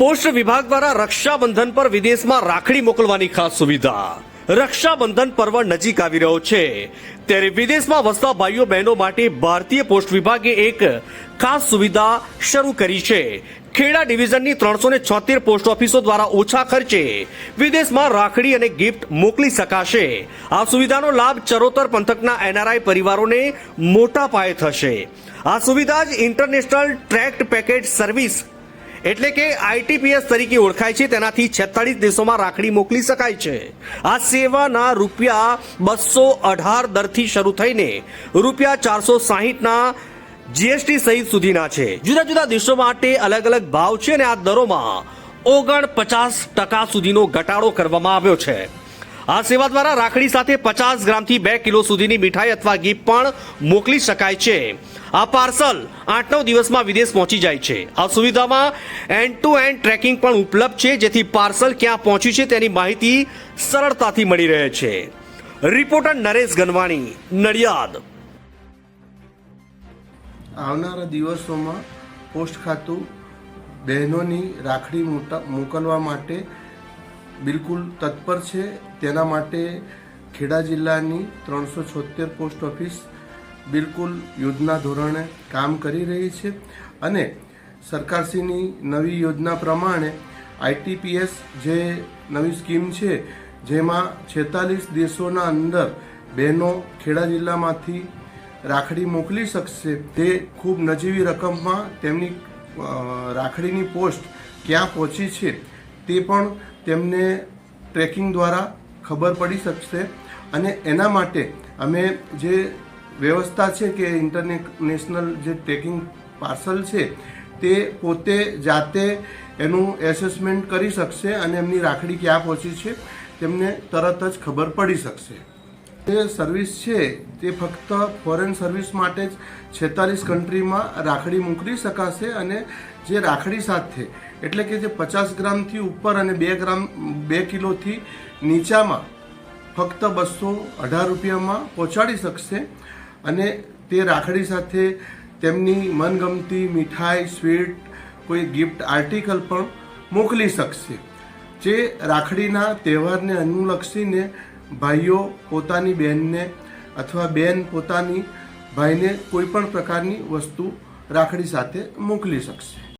Post વિભાગ દ્વારા રક્ષાબંધન પર વિદેશમાં રાખડી મોકલવાની ખાસ સુવિધા. રક્ષાબંધન પર્વ નજીક આવી રહ્યો છે. ત્યારે વિદેશમાં વસતા ભાઈઓ બહેનો માટે ભારતીય પોસ્ટ વિભાગે એક ખાસ સુવિધા શરૂ કરી છે. ખેડા ડિવિઝનની ત્રણસો ને છોતેર પોસ્ટ ઓફિસો દ્વારા ઓછા ખર્ચે વિદેશમાં રાખડી અને ગિફ્ટ મોકલી શકાશે. આ સુવિધાનો લાભ ચરોતર પંથકના એનઆરઆઈ પરિવારોને મોટા પાયે થશે. આ સુવિધા જ ઇન્ટરનેશનલ ટ્રેક્ટ પેકેજ સર્વિસ એટલે કે આઈટીપીએસ તરીકે ઓળખાય છે. તેનાથી છેતાળીસ દેશોમાં રાખડી મોકલી શકાય છે. આ સેવાના રૂપિયા બસો અઢાર દરથી શરૂ થઈને રૂપિયા ચારસો સાહીઠના જીએસટી સહિત સુધીના છે. જુદા જુદા દેશો માટે અલગ અલગ ભાવ છે અને આ દરોમાં ઓગણ પચાસ ટકા સુધીનો ઘટાડો કરવામાં આવ્યો છે. આ સેવા દ્વારા રાખડી સાથે પચાસ ગ્રામથી બે કિલો સુધીની મીઠાઈ અથવા ગીફ્ટ પણ મોકલી શકાય છે. આ પાર્સલ આઠ નવ દિવસમાં વિદેશ પહોંચી જાય છે. આ સુવિધામાં એન્ડ ટુ એન્ડ ટ્રેકિંગ પણ ઉપલબ્ધ છે, જેથી પાર્સલ ક્યાં પહોંચ્યું છે તેની માહિતી સરળતાથી મળી રહે છે. રિપોર્ટર નરેશ ગનવાણી, નડિયાદ. આવનારા દિવસોમાં પોસ્ટ ખાતું બહેનોની રાખડી મોકલવા માટે બિલકુલ તત્પર છે. તેના માટે ખેડા જિલ્લાની ત્રણસો છોતેર પોસ્ટ ઓફિસ બિલકુલ યુદ્ધના ધોરણે કામ કરી રહી છે અને સરકારશ્રીની નવી યોજના પ્રમાણે આઈટીપીએસ જે નવી સ્કીમ છે, જેમાં છેતાલીસ દેશોના અંદર બહેનો ખેડા જિલ્લામાંથી રાખડી મોકલી શકશે, તે ખૂબ નજીવી રકમમાં તેમની રાખડીની પોસ્ટ ક્યાં પહોંચી છે તે પણ તેમને ટ્રેકિંગ દ્વારા ખબર પડી શકશે. અને એના માટે અમે જે વ્યવસ્થા છે કે ઇન્ટરનેશનલ જે ટ્રેકિંગ પાર્સલ છે, તે પોતે જાતે એનું એસેસમેન્ટ કરી શકશે અને એમની રાખડી ક્યાં પહોંચી છે, તેમને તરત જ ખબર પડી શકશે. જે સર્વિસ છે, તે ફક્ત ફોરેન સર્વિસ માટે જ છેતાલીસ કન્ટ્રીમાં રાખડી મોકલી શકાશે અને જે રાખડી સાથે, એટલે કે જે પચાસ ગ્રામથી ઉપર અને બે ગ્રામ, બે કિલોથી નીચામાં ફક્ત બસો અઢાર રૂપિયામાં પહોંચાડી શકશે અને તે રાખડી સાથે તેમની મનગમતી મીઠાઈ, સ્વીટ, કોઈ ગિફ્ટ આર્ટિકલ પણ મોકલી શકશે. જે રાખડીના તહેવારને અનુલક્ષીને ભાઈઓ પોતાની બહેનને અથવા બહેન પોતાની ભાઈને કોઈપણ પ્રકારની વસ્તુ રાખડી સાથે મોકલી શકશે.